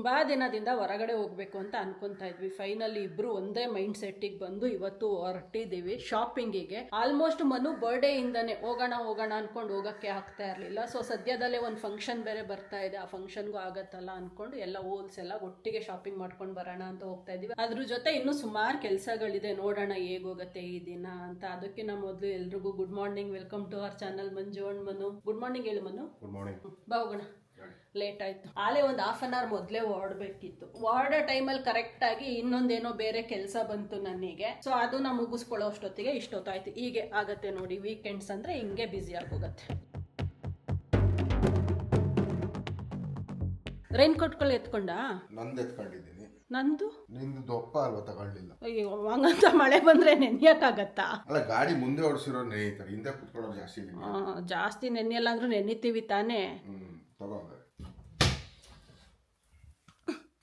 ತುಂಬಾ ದಿನದಿಂದ ಹೊರಗಡೆ ಹೋಗ್ಬೇಕು ಅಂತ ಅನ್ಕೊಂತಾ ಇದ್ವಿ. ಫೈನಲಿ ಇಬ್ರು ಒಂದೇ ಮೈಂಡ್ ಸೆಟ್ಟಿಗೆ ಬಂದು ಇವತ್ತು ಹೊರಟಿದ್ದೀವಿ ಶಾಪಿಂಗಿಗೆ ಆಲ್ಮೋಸ್ಟ್ ಮನು ಬರ್ಡೇ ಇಂದಾನೆ ಹೋಗೋಣ ಹೋಗೋಣ ಅನ್ಕೊಂಡು ಹೋಗಕ್ಕೆ ಆಗ್ತಾ ಇರಲಿಲ್ಲ. ಸೊ ಸದ್ಯದಲ್ಲೇ ಒಂದು ಫಂಕ್ಷನ್ ಬೇರೆ ಬರ್ತಾ ಇದೆ. ಆ ಫಂಕ್ಷನ್ಗೂ ಆಗತ್ತಲ್ಲ ಅನ್ಕೊಂಡು ಎಲ್ಲ ಹೋಲ್ಸ್ ಎಲ್ಲ ಒಟ್ಟಿಗೆ ಶಾಪಿಂಗ್ ಮಾಡ್ಕೊಂಡು ಬರೋಣ ಅಂತ ಹೋಗ್ತಾ ಇದೀವಿ ಅದ್ರ ಜೊತೆ ಇನ್ನೂ ಸುಮಾರು ಕೆಲಸಗಳಿದೆ. ನೋಡೋಣ ಹೇಗೋಗತ್ತೆ ಈ ದಿನ ಅಂತ. ಅದಕ್ಕೆ ನಮ್ಮ ಮೊದಲು ಎಲ್ರಿಗೂ good morning welcome to our channel Manju and Manu. Good morning ಹೇಳು ಮನು. ಗುಡ್ ಮಾರ್ನಿಂಗ್ ಬಾ ಹೋಗೋಣ. ಲೇಟ್ ಆಯ್ತು. ಆಲೇ ಒಂದು ಹಾಫ್ ಅನ್ ಅವರ್ ಮೊದಲೇ ಓಡಬೇಕಿತ್ತು. ಓಡೋ ಟೈಮಲ್ಲಿ ಕರೆಕ್ಟಾಗಿ ಇನ್ನೊಂದೇನೋ ಬೇರೆ ಕೆಲಸ ಬಂತು ನನಗೆ. ಸೊ ಅದನ್ನ ಮುಗಿಸ್ಕೊಳ್ಳೋ ಅಷ್ಟೊತ್ತಿಗೆ ಇಷ್ಟೊತ್ತಾಯ್ತು. ಹೀಗೆ ಆಗತ್ತೆ ನೋಡಿ ವೀಕೆಂಡ್ಸ್ ಅಂದ್ರೆ ಹಿಂಗೆ ಬ್ಯುಸಿ ಆಗೋಗತ್ತೆ. ರೈನ್ ಕೋಟ್ಗಳು ಎತ್ಕೊಂಡ? ನಂದು ಎತ್ಕೊಂಡಿದ್ದೀನಿ. ನಂದು? ನಿಂದು ದೊಪ್ಪ ಅಲ್ವಾ ತಗೊಳ್ಳಿಲ್ಲ? ಅಯ್ಯೋ ಹಂಗಂತ ಮಳೆ ಬಂದ್ರೆ ನೆನೆಯಕ್ಕಾಗತ್ತಾ ಅಲ್ಲ ಗಾಡಿ ಮುಂದೆ ಓಡಿಸಿರೋ ನೆನೀತಾರೆ ಹಿಂದೆ ಕುತ್ಕೊಳ್ಳೋರು ಜಾಸ್ತಿ ಜಾಸ್ತಿ ನೆನೆಯಲ್ಲ ಅಂದ್ರೂ ನೆನಿತೀವಿ ತಾನೇ.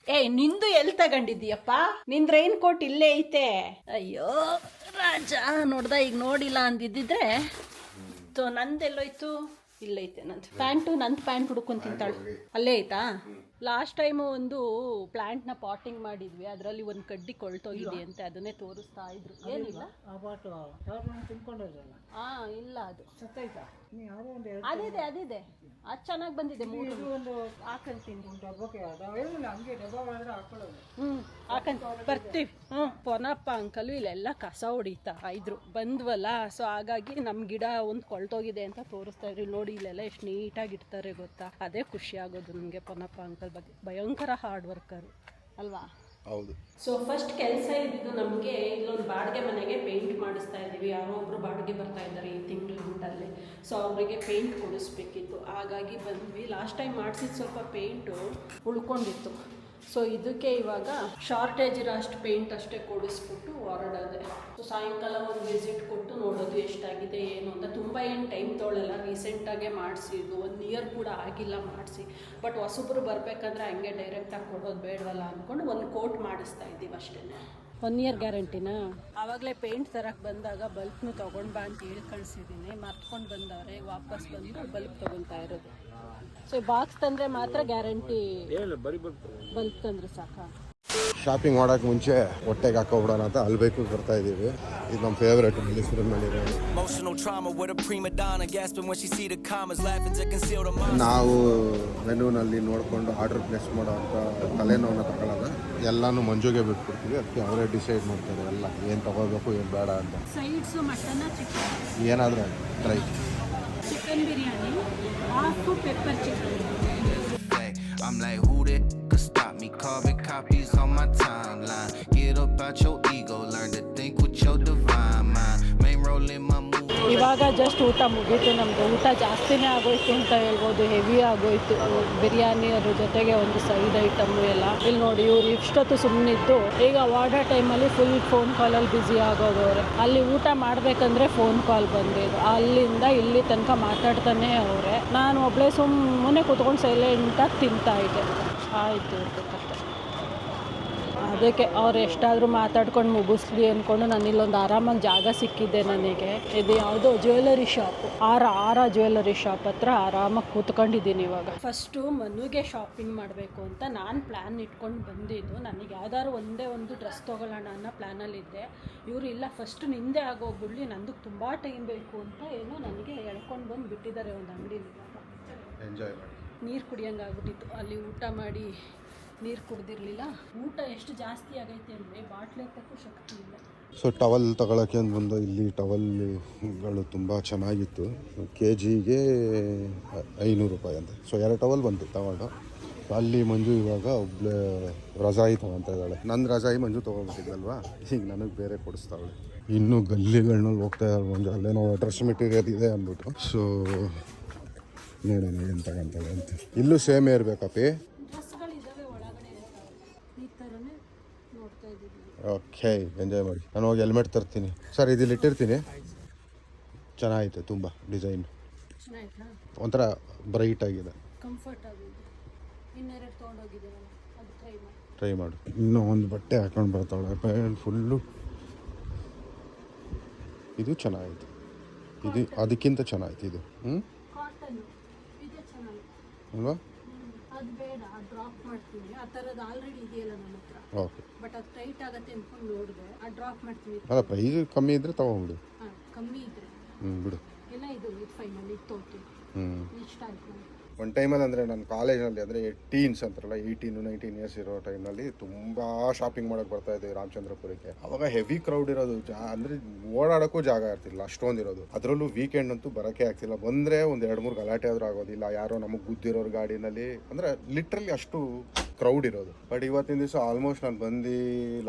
ಏ ನಿಂದು ಎಲ್ಲಿ ತಗೊಂಡಿದ್ದೀಯಪ್ಪ? ನಿಂದ ರೈನ್ ಕೋಟ್ ಇಲ್ಲೇ ಐತೆ. ಅಯ್ಯೋ ರಾಜ ನೋಡ್ದ ಈಗ ನೋಡಿಲ್ಲ ಅಂದಿದ್ದಿದ್ರೆ. ನಂದೆಲ್ಲೋಯ್ತು? ಇಲ್ಲೈತೆ ನಂದು. ಪ್ಯಾಂಟು ನಂದು ಪ್ಯಾಂಟ್ ಹುಡ್ಕೊಂಡ್ ತಿಂತಾಳು. ಅಲ್ಲೇ ಐತಾ? ಲಾಸ್ಟ್ ಟೈಮು ಒಂದು ಪ್ಲಾಂಟ್ನ ಪಾಟಿಂಗ್ ಮಾಡಿದ್ವಿ. ಅದರಲ್ಲಿ ಒಂದು ಕಡ್ಡಿ ಕೊಳ್ತೋಗಿದೆ ಅಂತ ಅದನ್ನೇ ತೋರಿಸ್ತಾ ಇದ್ರು. ಏನಿಲ್ಲ? ತಿನ್ಕೊಂಡೋದ್ರಲ್ಲ? ಹಾ ಇಲ್ಲ ಅದು. ಸತ್ತೈತಾ ನೀವು ಯಾವುದೋ ಒಂದು ಅದಿದೆ ಅದಿದೆ. ಅದು ಚೆನ್ನಾಗಿ ಬಂದಿದೆ ಮೂರು ಇದು ಒಂದು ಹಾಕಂತೀನಿ ಡಬ್ಬಕ್ಕೆ ಹಂಗೆ ಹಾಕೊಳ್ಳೋದು. ಹ್ಮ್ ಹಾಕಂತ ಬರ್ತೀವಿ. ಹ್ಞೂ ಪೊನಪ್ಪ ಅಂಕಲು ಇಲ್ಲೆಲ್ಲ ಕಸ ಹೊಡಿತಾ ಇದ್ರು. ಬಂದ್ವಲ್ಲ ಸೊ ಹಾಗಾಗಿ ನಮ್ಮ ಗಿಡ ಒಂದು ಕೊಳ್ತೋಗಿದೆ ಅಂತ ತೋರಿಸ್ತಾ ಇದ್ರು. ನೋಡಿ ಇಲ್ಲೆಲ್ಲ ಎಷ್ಟು ನೀಟಾಗಿ ಇಡ್ತಾರೆ ಗೊತ್ತಾ? ಅದೇ ಖುಷಿ ಆಗೋದು ನಮಗೆ ಪೊನಪ್ಪ ಅಂಕಲ್. ಬಗ್ಗೆ ಭಯಂಕರ ಹಾರ್ಡ್ ವರ್ಕರ್ ಅಲ್ವಾ? ಹೌದು. ಸೊ ಫಸ್ಟ್ ಕೆಲಸ ಇದ್ದು ನಮಗೆ ಇಲ್ಲೊಂದು ಬಾಡಿಗೆ ಮನೆಗೆ ಪೇಂಟ್ ಮಾಡಿಸ್ತಾ ಇದ್ದೀವಿ. ಯಾರೋ ಒಬ್ರು ಬಾಡಿಗೆ ಬರ್ತಾ ಇದ್ದಾರೆ ಈ ತಿಂಗಳು ಅಲ್ಲಿ ಸೊ ಅವರಿಗೆ ಪೇಂಟ್ ಕೊಡಿಸ್ಬೇಕಿತ್ತು. ಹಾಗಾಗಿ ಬಂದ್ವಿ. ಲಾಸ್ಟ್ ಟೈಮ್ ಮಾಡಿಸಿದ ಸ್ವಲ್ಪ ಪೇಂಟು ಉಳ್ಕೊಂಡಿತ್ತು. ಸೊ ಇದಕ್ಕೆ ಇವಾಗ ಶಾರ್ಟೇಜ್ ಇರೋ ಅಷ್ಟು ಪೇಂಟ್ ಅಷ್ಟೇ ಕೊಡಿಸ್ಬಿಟ್ಟು ಹೊರಡೋದೆ. ಸೊ ಸಾಯಂಕಾಲ ಒಂದು ವಿಸಿಟ್ ಕೊಟ್ಟು ನೋಡೋದು ಎಷ್ಟಾಗಿದೆ, ಏನು ಅಂತ. ತುಂಬ ಏನು ಟೈಮ್ ತೊಗೊಳ್ಳಲ್ಲ ರೀಸೆಂಟಾಗೆ ಮಾಡಿಸಿದ್ದು. ಒಂದು ಇಯರ್ ಕೂಡ ಆಗಿಲ್ಲ ಮಾಡಿಸಿ. ಬಟ್ ಹೊಸಬ್ರು ಬರಬೇಕಂದ್ರೆ ಹಂಗೆ ಡೈರೆಕ್ಟಾಗಿ ಕೊಡೋದು ಬೇಡವಲ್ಲ ಅಂದ್ಕೊಂಡು ಒಂದು ಕೋಟ್ ಮಾಡಿಸ್ತಾ ಇದ್ದೀವಿ ಅಷ್ಟೇ. ಒನ್ ಇಯರ್ ಗ್ಯಾರಂಟಿನಾ ಆವಾಗಲೇ ಪೇಂಟ್ ತರಕ್ಕೆ ಬಂದಾಗ ಬಲ್ಬ್ನು ತೊಗೊಂಡು ಬಾ ಅಂತ ಹೇಳಿ ಕಳಿಸಿದ್ದೀನಿ ಮರ್ತ್ಕೊಂಡು ಬಂದವ್ರೆ, ವಾಪಸ್ ಬಂದು ಬಲ್ಬ್ ತೊಗೊತಾ ಇರೋದು. ಸೊ ಬಾಕ್ಸ್ ತಂದರೆ ಮಾತ್ರ ಗ್ಯಾರಂಟಿ ಬಲ್ಬ್ ತಂದರೆ ಸಾಕಾ. ಶಾಪಿಂಗ್ ಮಾಡೋಕೆ ಮುಂಚೆ ಹೊಟ್ಟೆಗೆ ಹಾಕೋಬಿಡೋಣ ಅಂತ ಅಲ್ಬೇಕು ಬರ್ತಾ ಇದೀವಿ ಇದು ನಮ್ಮ ಫೇವ್ರೇಟ್. ನಾವು ಮೆನುನಲ್ಲಿ ನೋಡಿಕೊಂಡು ಆರ್ಡರ್ ಪ್ಲೇಸ್ ಮಾಡೋ ಅಂತ ತಲೆನೋವನ್ನ ತಗೊಳ್ಳಲ್ಲ ಎಲ್ಲಾನು ಮಂಜುಗೆ ಬಿಟ್ಬಿಡ್ತೀವಿ. ಅದಕ್ಕೆ ಅವರೇ ಡಿಸೈಡ್ ಮಾಡ್ತಾರೆ ಎಲ್ಲ ಏನು ತಗೋಬೇಕು ಏನು ಬೇಡ ಅಂತ. ಸೈಡ್ಸು ಮಟನ್ನ ಚಿಕನ್ ಏನಾದರೂ try chicken biryani Half pepper chicken Hey, I'm like, who that could stop me? Carbon copies on my timeline. Get up out your ego, learn to think with your ಇವಾಗ just ಊಟ ಮುಗೀತು, ನಮ್ದು ಊಟ ಜಾಸ್ತಿನೇ ಆಗೋಯ್ತು ಅಂತ ಹೇಳ್ಬೋದು ಹೆವಿ ಆಗೋಯ್ತು. ಬಿರಿಯಾನಿ ಅದ್ರ ಜೊತೆಗೆ ಒಂದು ಸೈಡ್ ಐಟಮು ಎಲ್ಲ. ಇಲ್ಲಿ ನೋಡಿ, ಇವ್ರು ಇಷ್ಟೊತ್ತು ಸುಮ್ಮನಿದ್ದು ಈಗ ವಾರ್ಡರ್ ಟೈಮಲ್ಲಿ ಫುಲ್ ಫೋನ್ ಕಾಲಲ್ಲಿ ಬ್ಯುಸಿ ಆಗೋದವ್ರೆ. ಅಲ್ಲಿ ಊಟ ಮಾಡಬೇಕಂದ್ರೆ ಫೋನ್ ಕಾಲ್ ಬಂದಿದ್ದು. ಅಲ್ಲಿಂದ ಇಲ್ಲಿ ತನಕ ಮಾತಾಡ್ತಾನೆ ಅವರೇ. ನಾನು ಒಬ್ಬಳೇ ಸುಮ್ಮನೆ ಕುತ್ಕೊಂಡು ಸೈಲೆಂಟಾಗಿ ತಿಂತಾ ಇದ್ದೆ. ಆಯಿತು ಅದಕ್ಕೆ ಅವ್ರು ಎಷ್ಟಾದರೂ ಮಾತಾಡ್ಕೊಂಡು ಮುಗಿಸ್ಲಿ ಅಂದ್ಕೊಂಡು ನಾನು ಇಲ್ಲೊಂದು ಆರಾಮಾಗಿ ಜಾಗ ಸಿಕ್ಕಿದ್ದೆ ನನಗೆ. ಇದು ಯಾವುದೋ ಜ್ಯುವೆಲ್ಲರಿ ಶಾಪ್. ಆರ ಆರ ಜ್ಯುವೆಲ್ಲರಿ ಶಾಪ್ ಹತ್ರ ಆರಾಮಾಗಿ ಕೂತ್ಕೊಂಡಿದ್ದೀನಿ ಇವಾಗ. ಫಸ್ಟು ಮನುಗೆ ಶಾಪಿಂಗ್ ಮಾಡಬೇಕು ಅಂತ ನಾನು ಪ್ಲ್ಯಾನ್ ಇಟ್ಕೊಂಡು ಬಂದಿದ್ದು. ನನಗೆ ಯಾವ್ದಾದ್ರು ಒಂದೇ ಒಂದು ಡ್ರೆಸ್ ತೊಗೊಳ್ಳೋಣ ಅನ್ನೋ ಪ್ಲ್ಯಾನಲ್ಲಿದ್ದೆ ಇವರು ಇಲ್ಲ ಫಸ್ಟ್ ನಿಂದೆ ಆಗೋಗ್ಬಿಡ್ಲಿ ನಂದು ತುಂಬ ಟೈಮ್ ಬೇಕು ಅಂತ ಏನೋ ನನಗೆ ಎಳ್ಕೊಂಡು ಬಂದು ಬಿಟ್ಟಿದ್ದಾರೆ ಒಂದು ಅಂಗಡಿಲಿ. ಎಂಜಾಯ್ ಮಾಡಿ. ನೀರು ಕುಡಿಯಂಗೆ ಆಗ್ಬಿಟ್ಟಿತ್ತು. ಅಲ್ಲಿ ಊಟ ಮಾಡಿ ನೀರು ಕುಡ್ದಿರ್ಲಿಲ್ಲ. ಊಟ ಎಷ್ಟು ಜಾಸ್ತಿ ಆಗೈತೆ ಅಂದ್ರೆ ಬಾಟ್ಲಿ ಹಾಕೋಕ್ಕೂ ಶಕ್ತಿ ಇಲ್ಲ. ಸೊ ಟವಲ್ ತಗೊಳಕ್ಕೆ ಅಂತ ಬಂದು ಇಲ್ಲಿ ಟವಲ್ಗಳು ತುಂಬ ಚೆನ್ನಾಗಿತ್ತು. ಕೆ ಜಿಗೆ ಐನೂರು ರೂಪಾಯಿ ಅಂತ. ಸೊ ಎರಡು ಟವಲ್ ಬಂತು ತಗೊಂಡು. ಅಲ್ಲಿ ಮಂಜು ಇವಾಗ ಒಬ್ಳೆ ರಜಾಯಿ ತಗೊತಾ ಇದ್ದಾಳೆ. ನನ್ನ ರಜಾಯಿ ಮಂಜು ತೊಗೊಬಿಟ್ಟಿದ್ದಲ್ವಾ ಈಗ ನನಗೆ ಬೇರೆ ಕೊಡಿಸ್ತಾವಳೆ. ಇನ್ನೂ ಗಲ್ಲಿಗಳನ್ನಲ್ಲಿ ಹೋಗ್ತಾ ಇದ್ದಾರೆ ಮಂಜು. ಅಲ್ಲೇನೋ ಡ್ರೆಸ್ ಮೆಟೀರಿಯಲ್ ಇದೆ ಅಂದ್ಬಿಟ್ಟು. ಸೊ ನೋಡೋಣ ಏನು ತಗೊಂತಾಳೆ ಅಂತ. ಇಲ್ಲೂ ಸೇಮೇ ಇರಬೇಕಪ್ಪಿ ಡ್ರೆಸ್ಗಳಿದ್ದಾವೆ ಒಳಗಡೆ ಈ ಥರನೇ ನೋಡ್ತಾ ಇದ್ದೀವಿ ಓಕೆ ಎಂಜಾಯ್ ಮಾಡಿ. ನಾನು ಹೋಗಿ ಹೆಲ್ಮೆಟ್ ತರ್ತೀನಿ. ಸರ್ ಇದಿಲ್ಲಿ ಇಟ್ಟಿರ್ತೀನಿ. ಚೆನ್ನಾಗೈತೆ ತುಂಬ ಡಿಸೈನ್ ಒಂಥರ ಬ್ರೈಟ್ ಆಗಿದೆ. ಟ್ರೈ ಮಾಡಿ. ಇನ್ನೂ ಒಂದು ಬಟ್ಟೆ ಹಾಕೊಂಡು ಬರ್ತಾಳೆ ಪ್ಯಾಂಟ್ ಫುಲ್ಲು ಇದು ಚೆನ್ನಾಗಿತ್ತು ಇದು ಅದಕ್ಕಿಂತ ಚೆನ್ನಾಗಿತ್ತು ಇದು. ಹ್ಞೂ ಅಲ್ವಾ? ಅದು ಬೇಡ ಡ್ರಾಪ್ ಮಾಡ್ತೀನಿ ಆ ಥರದ್ದು ಆಲ್ರೆಡಿ ಇದೆಯಲ್ಲ ನನ್ನ ಹತ್ರ. ಓಕೆ ಬಟ್ ಅದು ಟೈಟ್ ಆಗುತ್ತೆ ಅಂದ್ಕೊಂಡು ನೋಡಿದೆ. ಆ ಡ್ರಾಪ್ ಮಾಡ್ತೀನಿ ಅಲ್ಲ ಪ್ರೈಸ್ ಕಮ್ಮಿ ಇದ್ರೆ ತೊಗೊಂಬಿಡು ಹಾಂ ಕಮ್ಮಿ ಇದ್ರೆ. ಹ್ಞೂ ಬಿಡು. ಎಲ್ಲ ಇದು ಇದು ಫೈನಲ್ ಇದು ತೊಗೊತೀನಿ ಹ್ಞೂ ಇಷ್ಟ ಆಯ್ತು ಒಂದು ಟೈಮಲ್ಲಿ ಅಂದರೆ ನಾನು ಕಾಲೇಜಲ್ಲಿ ಅಂದರೆ ಟೀನ್ಸ್ ಅಂತಾರಲ್ಲ ಏಯ್ಟೀನು ನೈನ್ಟೀನ್ ಇಯರ್ಸ್ ಇರೋ ಟೈಮಲ್ಲಿ ತುಂಬ ಶಾಪಿಂಗ್ ಮಾಡೋಕ್ಕೆ ಬರ್ತಾ ಇದ್ದೆ ರಾಮಚಂದ್ರಪುರಕ್ಕೆ ಅವಾಗ ಹೆವಿ ಕ್ರೌಡ್ ಇರೋದು, ಜಾ, ಅಂದರೆ ಓಡಾಡೋಕ್ಕೂ ಜಾಗ ಇರ್ತಿಲ್ಲ, ಅಷ್ಟೊಂದು ಇರೋದು. ಅದರಲ್ಲೂ ವೀಕೆಂಡ್ ಅಂತೂ ಬರೋಕ್ಕೆ ಆಗ್ತಿಲ್ಲ. ಬಂದರೆ ಒಂದು ಎರಡು ಮೂರು ಗಲಾಟೆ ಆದರೂ ಆಗೋದಿಲ್ಲ. ಯಾರೋ ನಮಗೆ ಗುದ್ದಿರೋರು ಗಾಡಿನಲ್ಲಿ, ಅಂದರೆ ಲಿಟ್ರಲಿ ಅಷ್ಟು ಕ್ರೌಡ್ ಇರೋದು. ಬಟ್ ಇವತ್ತಿನ ದಿವಸ ಆಲ್ಮೋಸ್ಟ್ ನಾನು ಬಂದು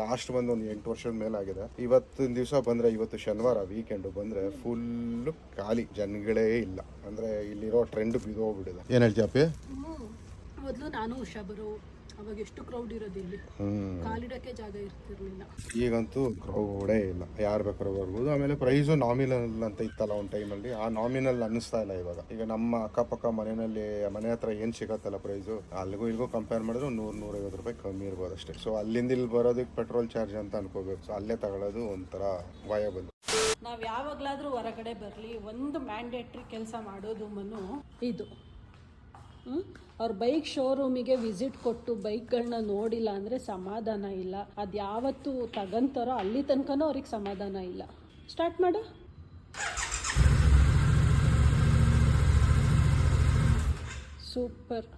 ಲಾಸ್ಟ್ ಬಂದು ಒಂದು ಎಂಟು ವರ್ಷದ ಮೇಲೆ ಆಗಿದೆ. ಇವತ್ತಿನ ದಿವಸ ಬಂದರೆ ಇವತ್ತು ಶನಿವಾರ ವೀಕೆಂಡು ಬಂದರೆ ಫುಲ್ಲು ಖಾಲಿ ಜನಗಳೇ ಇಲ್ಲ. ಅಂದರೆ ಇಲ್ಲಿರೋ ಟ್ರೆಂಡ್ ಬಿದ್ದೋಗ್ಬಿಟ್ಟಿದೆ ಏನು ಹೇಳ್ತೀಯಪ್ಪಿ ಮೊದಲು ನಾನು ಹುಷಾಬರು ಬರೋ ಅವಾಗ ಎಷ್ಟು ಕ್ರೌಡ್ ಇರೋದು ಇಲ್ಲಿ? ಹ್ಞೂ ಕಾಲಿಡೋಕ್ಕೆ ಜಾಗ ಇರ್ತಿರ್ಲಿಲ್ಲ. ಈಗಂತೂ ಕ್ರೌಡೇ ಇಲ್ಲ. ಯಾರು ಬೇಕಾದ್ರೂ ಬರ್ಬೋದು. ಆಮೇಲೆ ಪ್ರೈಸು ನಾಮಿನಲ್ ಅಂತ ಇತ್ತಲ್ಲ ಒಂದು ಟೈಮಲ್ಲಿ ಆ ನಾಮಿನಲ್ ಅನ್ನಿಸ್ತಾ ಇಲ್ಲ ಇವಾಗ. ಈಗ ನಮ್ಮ ಅಕ್ಕಪಕ್ಕ ಮನೆಯಲ್ಲಿ ಮನೆ ಹತ್ರ ಏನು ಸಿಗತ್ತಲ್ಲ ಪ್ರೈಸು ಅಲ್ಲಿಗೂ ಇಲ್ಲಿಗೂ ಕಂಪೇರ್ ಮಾಡಿದ್ರೆ ಒಂದು ನೂರು ನೂರೈವತ್ತು ರೂಪಾಯಿ ಕಮ್ಮಿ ಇರ್ಬೋದು ಅಷ್ಟೇ. ಸೊ ಅಲ್ಲಿಂದ ಇಲ್ಲಿ ಬರೋದಕ್ಕೆ ಪೆಟ್ರೋಲ್ ಚಾರ್ಜ್ ಅಂತ ಅನ್ಕೋಬೇಕು. ಸೊ ಅಲ್ಲೇ ತಗೊಳ್ಳೋದು ಒಂಥರ ವಯಬಲ್ ನಾವು ಯಾವಾಗಲಾದರೂ ಹೊರಗಡೆ ಬರಲಿ ಒಂದು ಮ್ಯಾಂಡೇಟ್ರಿ ಕೆಲಸ ಮಾಡೋದು ಮನು ಇದು. ಅವ್ರ ಬೈಕ್ ಶೋರೂಮಿಗೆ ವಿಸಿಟ್ ಕೊಟ್ಟು ಬೈಕ್ಗಳನ್ನ ನೋಡಿಲ್ಲ ಅಂದರೆ ಸಮಾಧಾನ ಇಲ್ಲ. ಅದು ಯಾವತ್ತು ತಗಂತಾರೋ ಅಲ್ಲಿ ತನಕನೂ ಅವ್ರಿಗೆ ಸಮಾಧಾನ ಇಲ್ಲ. ಸ್ಟಾರ್ಟ್ ಮಾಡು. ಸೂಪರ್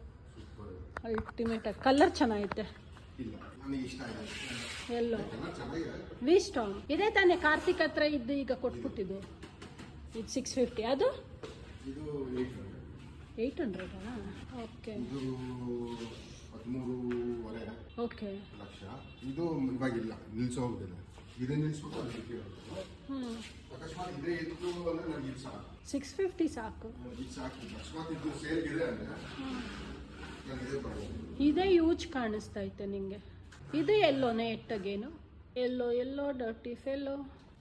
ಅಲ್ಟಿಮೇಟ್ ಕಲರ್ ಚೆನ್ನಾಗೈತೆ. ಎಲ್ಲೋ? ವಿಸ್ಟಾಮ್ ಇದೇ ತಾನೇ ಕಾರ್ತಿಕ್ ಹತ್ರ ಇದ್ದು ಈಗ ಕೊಟ್ಬಿಟ್ಟಿದ್ದು. ಇದು ಸಿಕ್ಸ್ ಫಿಫ್ಟಿ ಅದು? ಏಯ್ಟ್ ಹಂಡ್ರೆಡಾ ಓಕೆ ಇದು ಹದಿಮೂರುವರೆ ಓಕೆ ಲಕ್ಷ. ಇದು ಇವಾಗಿಲ್ಲ ನಿಲ್ಸ್ಬಿಟ್ಟು. ಹ್ಞೂ ಅಕಸ್ಮಾತ್ ಇದೇ ಇತ್ತು ಅಂದರೆ ನನಗೆ ಇದು ಸಾಕು. ಸಿಕ್ಸ್ ಫಿಫ್ಟಿ ಸಾಕು. ಇದು ಸಾಕು. ಅಕಸ್ಮಾತ್ ಇದು ಸೇಲ್ಗಿದೆ ಅಂದರೆ ನನಗೆ ಇದೇ ಬರೋದು ಇದೇ ಯೂಜ್ ಕಾಣಿಸ್ತೈತೆ ನಿಂಗೆ. ಇದು ಎಲ್ಲೋನೇ ಎಟ್ಟಗೇನು? ಎಲ್ಲೋ ಎಲ್ಲೋ ಡರ್ಟಿ ಫೆಲ್ಲೋ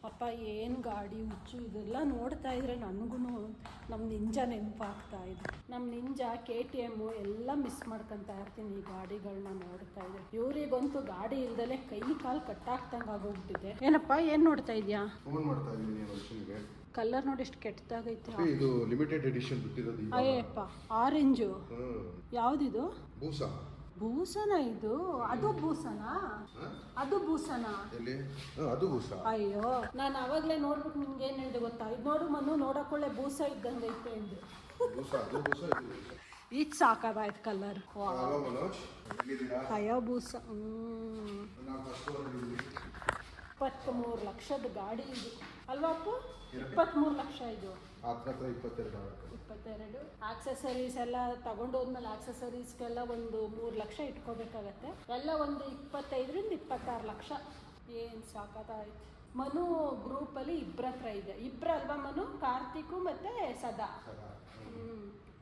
ಅಪ್ಪ ಏನು ಗಾಡಿ ಹುಚ್ಚು ಇದೆಲ್ಲ ನೋಡ್ತಾ ಇದ್ರೆ ನನಗೂ ನಮ್ಮ ನಿಂಜ ನೆನಪಾಗ್ತಾ ಇದೆ. ನಮ್ಮ ನಿಂಜ ಕೆ ಟಿ ಎಮ್ಮು ಎಲ್ಲ ಮಿಸ್ ಮಾಡ್ಕೊತಾ ಇರ್ತೀನಿ ಈ ಗಾಡಿಗಳನ್ನ ನೋಡ್ತಾ ಇದೆ ಇವರಿಗಂತೂ ಗಾಡಿ ಇಲ್ದಲೆ ಕೈ ಕಾಲು ಕಟ್ಟಾಗ್ತಂಗೆ ಆಗೋಗ್ಬಿಟ್ಟಿದೆ. ಏನಪ್ಪ ಏನು ನೋಡ್ತಾ ಇದೆಯಾ? ಕಲರ್ ನೋಡಿ ಎಷ್ಟು ಕೆಟ್ಟದಾಗೈತೆ. ಇದು ಲಿಮಿಟೆಡ್ ಎಡಿಷನ್ ಬಿಟ್ಟಿರೋದು ಅಯ್ಯಪ್ಪ ಆರೆಂಜು ಯಾವ್ದಿದು? ಬೂಸ ಭೂಸನ ಇದು? ಅದು ಭೂಸನ ಅದು ಎಲ್ಲಿ? ಹಾಂ ಅದು ಅಯ್ಯೋ ನಾನು ಅವಾಗಲೇ ನೋಡ್ಬಿಟ್ಟು ನಿಮ್ಗೆ ಏನು ಹೇಳಿದೆ ಗೊತ್ತಾ? ಇದು ನೋಡು ಮನು ನೋಡಕೊಳ್ಳೆ ಭೂಸ ಇದ್ದಂಗೆ ಐತೆ ಅಂದೆ. ಬೂಸ ಅದು ಇದು ಸಾಕಾದಾಯ್ತು ಕಲರ್ ಹಲೋ ಮನೋಜ್ ಎಲ್ಲಿದ್ದೀರಾ? ಅಯ್ಯೋ ಬೂಸ ಹ್ಞೂ ನಾವು ಫಸ್ಟ್ ಇಪ್ಪತ್ತ್ಮೂರು ಲಕ್ಷದ ಗಾಡಿ ಇದು. ಅಲ್ವಾ ಅಪ್ಪು? ಇಪ್ಪತ್ತ್ಮೂರು ಲಕ್ಷ ಇದು. ಹತ್ರ ಇಪ್ಪತ್ತೆರಡು ಇಪ್ಪತ್ತೆರಡು. ಆಕ್ಸೆಸರೀಸ್ ಎಲ್ಲ ತಗೊಂಡೋದ್ಮೇಲೆ ಆಕ್ಸೆಸರೀಸ್ಗೆಲ್ಲ ಒಂದು ಮೂರು ಲಕ್ಷ ಇಟ್ಕೋಬೇಕಾಗತ್ತೆ. ಎಲ್ಲ ಒಂದು ಇಪ್ಪತ್ತೈದರಿಂದ ಇಪ್ಪತ್ತಾರು ಲಕ್ಷ. ಏನು ಸಾಕಾಯ್ತು ಮನು ಗ್ರೂಪಲ್ಲಿ ಇಬ್ಬರ ಹತ್ರ ಇದೆ. ಇಬ್ಬರ ಅಲ್ವಾ ಮನು? ಕಾರ್ತಿಕು ಮತ್ತು ಸದಾ. ಹ್ಞೂ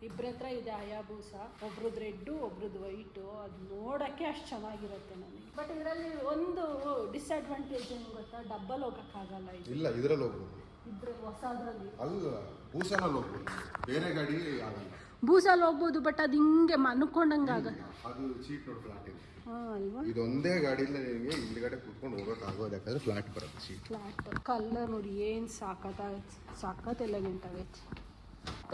ಇಬ್ಬರ ಹತ್ರ ಇದೆ ಅಯಾಬೂಸ ಒಬ್ರದ್ದು ರೆಡ್ಡು ಒಬ್ರದ್ದು ವೈಟು. ಅದು ನೋಡೋಕ್ಕೆ ಅಷ್ಟು ಚೆನ್ನಾಗಿರುತ್ತೆ ನನಗೆ. ಬಟ್ ಇದರಲ್ಲಿ ಒಂದು ಡಿಸ್ಅಡ್ವಾಂಟೇಜ್ ಏನು ಗೊತ್ತಾ? ಡಬ್ಬಲ್ ಹೋಗೋಕ್ಕಾಗಲ್ಲ ಇದು. ಇಲ್ಲ ಇದರಲ್ಲಿ ಹೋಗ್ಬೋದು. ಇಬ್ಬರು ಹೊಸದ್ರಲ್ಲಿ. ಅಲ್ಲ ಬೂಸನಲ್ಲಿ ಹೋಗ್ಬೋದು. ಬೇರೆ ಗಾಡಿ ಆಗಲ್ಲ. ಬೂಸಲ್ಲಿ ಹೋಗ್ಬೋದು ಬಟ್ ಅದು ಹಿಂಗೆ ಮನ್ಕೊಂಡಂಗೆ ಆಗಲ್ಲ. ಅದು ಸೀಟ್ ನೋಡಿ ಫ್ಲಾಟ್ ಇದೆ. ಹಾಂ ಅಲ್ವಾ ಇದೊಂದೇ ಗಾಡಿಯಲ್ಲಿ ನಿಮಗೆ ಹಿಂದ್ಗಡೆ ಕೂತ್ಕೊಂಡು ಹೋಗೋಕೆ ಆಗೋದು ಯಾಕಂದ್ರೆ ಫ್ಲಾಟ್ ಬರುತ್ತೆ ಸೀಟ್ ಫ್ಲಾಟ್ ಕಲ್ಲರ್ ನೋಡಿ ಏನು ಸಾಕತ್ತಾಗೈತೆ ಸಾಕತ್ ಎಲ್ಲ ಆಗೈತೆ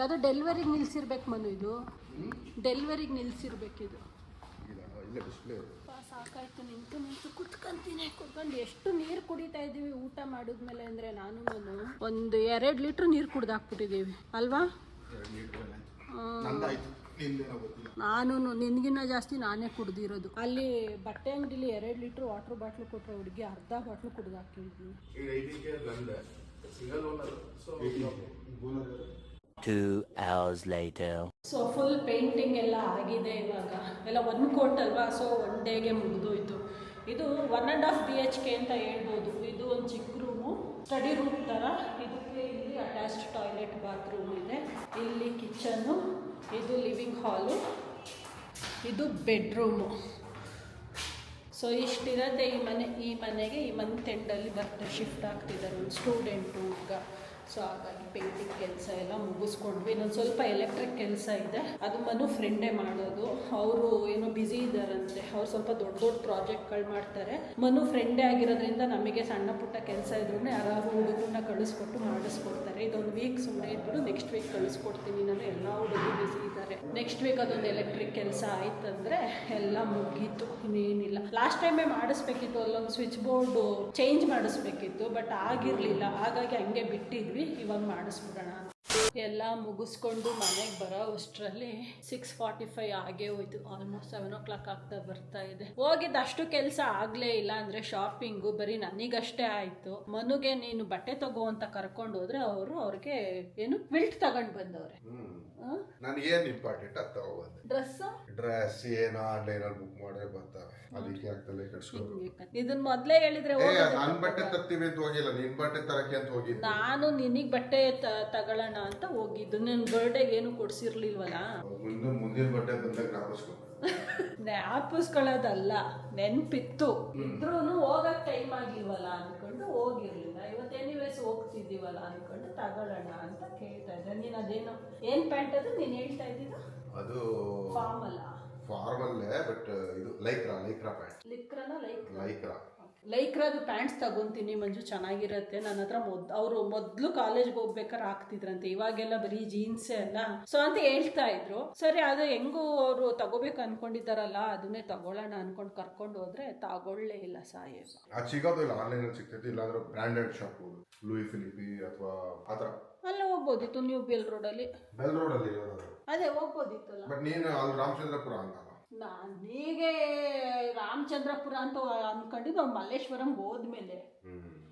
ಅದು ಡೆಲಿವರಿಗೆ ನಿಲ್ಸಿರ್ಬೇಕು ಮನು ಇದು. ಡೆಲಿವರಿಗೆ ನಿಲ್ಸಿರ್ಬೇಕು ಇಲ್ಲ ಇಲ್ಲ ಡಿಸ್ಪ್ಲೇ ಸಾಕಾಯ್ತು ನಿಂತು ನಿಂತು ಕುತ್ಕಂತೀನಿ. ಕುತ್ಕೊಂಡು ಎಷ್ಟು ನೀರು ಕುಡಿತಾ ಇದ್ದೀವಿ ಊಟ ಮಾಡಿದ್ಮೇಲೆ ಅಂದ್ರೆ ನಾನು ನಾನು ಒಂದು ಎರಡು ಲೀಟ್ರ್ ನೀರು ಕುಡ್ದಾಕ್ಬಿಟ್ಟಿದ್ದೀವಿ ಅಲ್ವಾ? ನಂದಾಯ್ತು. ನಿಂದೇನೋ ಗೊತ್ತಿಲ್ಲ. ನಾನು ನಿನ್ಗಿನ್ನ ಜಾಸ್ತಿ ನಾನೇ ಕುಡ್ದಿರೋದು. ಅಲ್ಲಿ ಬಟ್ಟೆ ಅಂಗಡಿಲಿ ಎರಡು ಲೀಟ್ರ್ ವಾಟರ್ ಬಾಟ್ಲು ಕೊಟ್ಟರೆ ಹುಡುಗಿ ಅರ್ಧ ಬಾಟ್ಲು ಕುಡ್ದು ಹಾಕಿದ್ವಿ Two hours later. So full painting ಎಲ್ಲ ಆಗಿದೆ ಇವಾಗ. ಎಲ್ಲ ಒನ್ ಕೋಟ್ ಅಲ್ವಾ? ಸೊ ಒನ್ ಡೇಗೆ ಮುಗಿದೋಯ್ತು. ಇದು one and half B H K ಅಂತ ಹೇಳ್ಬೋದು. ಇದು ಒಂದು ಚಿಕ್ಕ ರೂಮು ಸ್ಟಡಿ ರೂಮ್ ಥರ ಇದಕ್ಕೆ ಇಲ್ಲಿ ಅಟ್ಯಾಚ್ಡ್ ಟಾಯ್ಲೆಟ್ ಬಾತ್ರೂಮ್ ಇದೆ. ಇಲ್ಲಿ ಕಿಚನ್ನು ಇದು ಲಿವಿಂಗ್ ಹಾಲು ಇದು ಬೆಡ್ರೂಮು ಸೊ ಇಷ್ಟಿರತ್ತೆ ಈ ಮನೆ, ಈ ಮನೆಗೆ ಈ ಮಂತ್ ಎಂಡಲ್ಲಿ ಬರ್ತಾರೆ ಶಿಫ್ಟ್ ಆಗ್ತಿದ್ದಾರೆ ಒಂದು ಸ್ಟೂಡೆಂಟು ಹುಡುಗ ಸೊ ಹಾಗಾಗಿ ಪೇಂಟಿಂಗ್ ಕೆಲಸ ಎಲ್ಲ ಮುಗಿಸ್ಕೊಂಡ್ವಿ. ಇನ್ನೊಂದು ಸ್ವಲ್ಪ ಎಲೆಕ್ಟ್ರಿಕ್ ಕೆಲಸ ಇದೆ. ಅದು ಮನು ಫ್ರೆಂಡೇ ಮಾಡೋದು. ಅವರು ಏನೋ ಬ್ಯುಸಿ ಇದ್ದಾರಂತೆ. ಅವ್ರು ಸ್ವಲ್ಪ ದೊಡ್ಡ ದೊಡ್ಡ ಪ್ರಾಜೆಕ್ಟ್ಗಳು ಮಾಡ್ತಾರೆ. ಮನು ಫ್ರೆಂಡೇ ಆಗಿರೋದ್ರಿಂದ ನಮಗೆ ಸಣ್ಣ ಪುಟ್ಟ ಕೆಲಸ ಇದ್ರೂ ಯಾರಾದ್ರೂ ಹುಡುಗರನ್ನ ಕಳಿಸ್ಕೊಟ್ಟು ಮಾಡಿಸ್ಕೊಡ್ತಾರೆ ಇದೊಂದು ವೀಕ್ ಸುಮ್ಮನೆ ಇದ್ಬಿಟ್ಟು ನೆಕ್ಸ್ಟ್ ವೀಕ್ ಕಳಿಸ್ಕೊಡ್ತೀನಿ. ನಾನು ಎಲ್ಲ ಹುಡುಗರು ಬಿಸಿ ಇದ್ದಾರೆ ನೆಕ್ಸ್ಟ್ ವೀಕ್ ಅದೊಂದು ಎಲೆಕ್ಟ್ರಿಕ್ ಕೆಲಸ ಆಯ್ತಂದ್ರೆ ಎಲ್ಲ ಮುಗೀತು. ಇನ್ನೇನಿಲ್ಲ. ಲಾಸ್ಟ್ ಟೈಮೇ ಮಾಡಿಸ್ಬೇಕಿತ್ತು, ಅಲ್ಲೊಂದು ಸ್ವಿಚ್ ಬೋರ್ಡು ಚೇಂಜ್ ಮಾಡಿಸ್ಬೇಕಿತ್ತು ಬಟ್ ಆಗಿರಲಿಲ್ಲ. ಹಾಗಾಗಿ ಹಂಗೆ ಬಿಟ್ಟಿದ್ವಿ. ಇವಾಗ ಮಾಡಿಸ್ಬಿಡೋಣ. ಎಲ್ಲ ಮುಗಿಸ್ಕೊಂಡು ಮನೆಗೆ ಬರೋ ಅಷ್ಟರಲ್ಲಿ ಸಿಕ್ಸ್ ಫಾರ್ಟಿ ಫೈವ್ ಆಗೇ ಹೋಯ್ತು. ಆಲ್ಮೋಸ್ಟ್ ಸೆವೆನ್ ಓ ಕ್ಲಾಕ್ ಆಗ್ತಾ ಬರ್ತಾ ಇದೆ. ಹೋಗಿದ್ದು ಅಷ್ಟು ಕೆಲಸ ಆಗಲೇ ಇಲ್ಲ ಅಂದರೆ ಶಾಪಿಂಗು ಬರೀ ನನಗಷ್ಟೇ ಆಯಿತು. ಮನುಗೆ ನೀನು ಬಟ್ಟೆ ತಗೋ ಅಂತ ಕರ್ಕೊಂಡು ಹೋದ್ರೆ ಅವರು ಅವ್ರಿಗೆ ಏನು ಬಿಲ್ಟ್ ತಗೊಂಡು ಬಂದವ್ರೆ. ಇಂಪಾರ್ಟೆಂಟ್ ಅದು ಸಿ ಡ್ರೆಸ್ ಆನ್ಲೈನ್ ಆನ್ಲೈನಲ್ಲಿ ಬುಕ್ ಮಾಡಿದ್ರೆ ಬರ್ತಾವೆ ಅದಕ್ಕೆ ಆಗ್ತಲೇ ಕಟ್ಸ್ಕೊಂಡು ಇದನ್ನ ಮೊದಲೇ ಹೇಳಿದ್ರೆ ಏ ಹೋಗೋದು ನನ್ನ ಬಟ್ಟೆ ತರ್ತೀವಿ ಅಂತ ಹೋಗಿಲ್ಲ. ನಿನ್ ಬಟ್ಟೆ ತರಕ್ಕೆ ಅಂತ ಹೋಗಿ ನಾನು ನಿನಗ್ ಬಟ್ಟೆ ತ- ತಗೊಳ್ಳೋಣ ಅಂತ ಹೋಗಿದ್ದು. ನಿನ್ನ ಬರ್ಡೇಗೆ ಏನು ಕೊಡ್ಸಿರ್ಲಿಲ್ವಲ್ಲ? ಮುಂದೆ ಮುಂದಿನ ಬಟ್ಟೆ ಬಂದಾಗ ಜ್ಞಾಪಿಸ್ಕೊ ಜ್ಞಾಪಿಸ್ಕೊಳ್ಳೋದಲ್ಲ ನೆನ್ಪಿತ್ತು. ಇದ್ರೂ ಹೋಗಕ್ ಟೈಮ್ ಆಗಿಲ್ವಲ್ಲ ಅನ್ಕೊಂಡು ಹೋಗಿರ್ಲಿಲ್ಲ. ಇವತ್ತು ಎನಿವೇಸ್ ಹೋಗ್ತಿದ್ದೀವಲ್ಲ ಅನ್ಕೊಂಡು ತಗೊಳ್ಳೋಣ ಅಂತ ಕೇಳ್ತಾ ಇದ್ದೆ. ನೀನು ಅದೇನು ಏನ್ ಪ್ಯಾಂಟ್ ಅದು? ನೀನ್ ಹೇಳ್ತಾ ಇದ್ದಿದ್ದು? ಅದು ಫಾರ್ಮ್ ಅಲ್ಲ ಫಾರ್ಮಲ್ಲೇ ಬಟ್ ಇದು ಲೈಕ್ರಾ ಲೈಕ್ರಾ ಪ್ಯಾಂಟ್ ಲಿಕ್ರನ ಲೈಕ್ ಲೈಕ್ರಾ ಲೈಕ್ರಾದು ಪ್ಯಾಂಟ್ಸ್ ತಗೊಂತೀನಿ ಮಂಜು ಚೆನ್ನಾಗಿರತ್ತೆ. ನನ್ನ ಹತ್ರ ಮೊದ್ ಅವರು ಮೊದ್ಲು ಕಾಲೇಜ್ಗೆ ಹೋಗ್ಬೇಕಾದ್ರೆ ಹಾಕ್ತಿದ್ರಂತೆ. ಇವಾಗೆಲ್ಲ ಬರೀ ಜೀನ್ಸ್ ಅಲ್ಲ. ಸೊ ಅಂತ ಹೇಳ್ತಾ ಇದ್ರು. ಸರಿ ಅದು ಹೆಂಗೂ ಅವರು ತಗೋಬೇಕು ಅನ್ಕೊಂಡಿದ್ದಾರಲ್ಲ ಅದನ್ನೇ ತಗೊಳ್ಳೋಣ ಅನ್ಕೊಂಡು ಕರ್ಕೊಂಡು ಹೋದ್ರೆ ತಗೊಳ್ಳೇ ಇಲ್ಲ ಸಾಹೇಬ. ಅದು ಸಿಗೋದು ಇಲ್ಲ ಆನ್ಲೈನಲ್ಲಿ ಸಿಗ್ತೈತಿ ಇಲ್ಲಾಂದ್ರೆ ಬ್ರ್ಯಾಂಡೆಡ್ ಶಾಪ್ ಲೂಯಿ ಫಿಲಿಪಿ ಅಥವಾ ಅಲ್ಲ ಥರ. ಅಲ್ಲೇ ಹೋಗ್ಬೋದಿತ್ತು ನ್ಯೂ ಬೆಲ್ ರೋಡಲ್ಲಿ ಬೆಲ್ ರೋಡಲ್ಲಿ ಇರೋದು ಅದೇ ಹೋಗ್ಬೋದಿತ್ತಲ್ಲ. ಬಟ್ ನೀನು ಅಲ್ಲಿ ರಾಮಚಂದ್ರಪುರ ನನಗೆ ರಾಮಚಂದ್ರಪುರ ಅಂತ ಅನ್ಕೊಂಡಿದ್ದು ಮಲ್ಲೇಶ್ವರಂ ಮಲ್ಲೇಶ್ವರಂಗೆ ಹೋದ್ಮೇಲೆ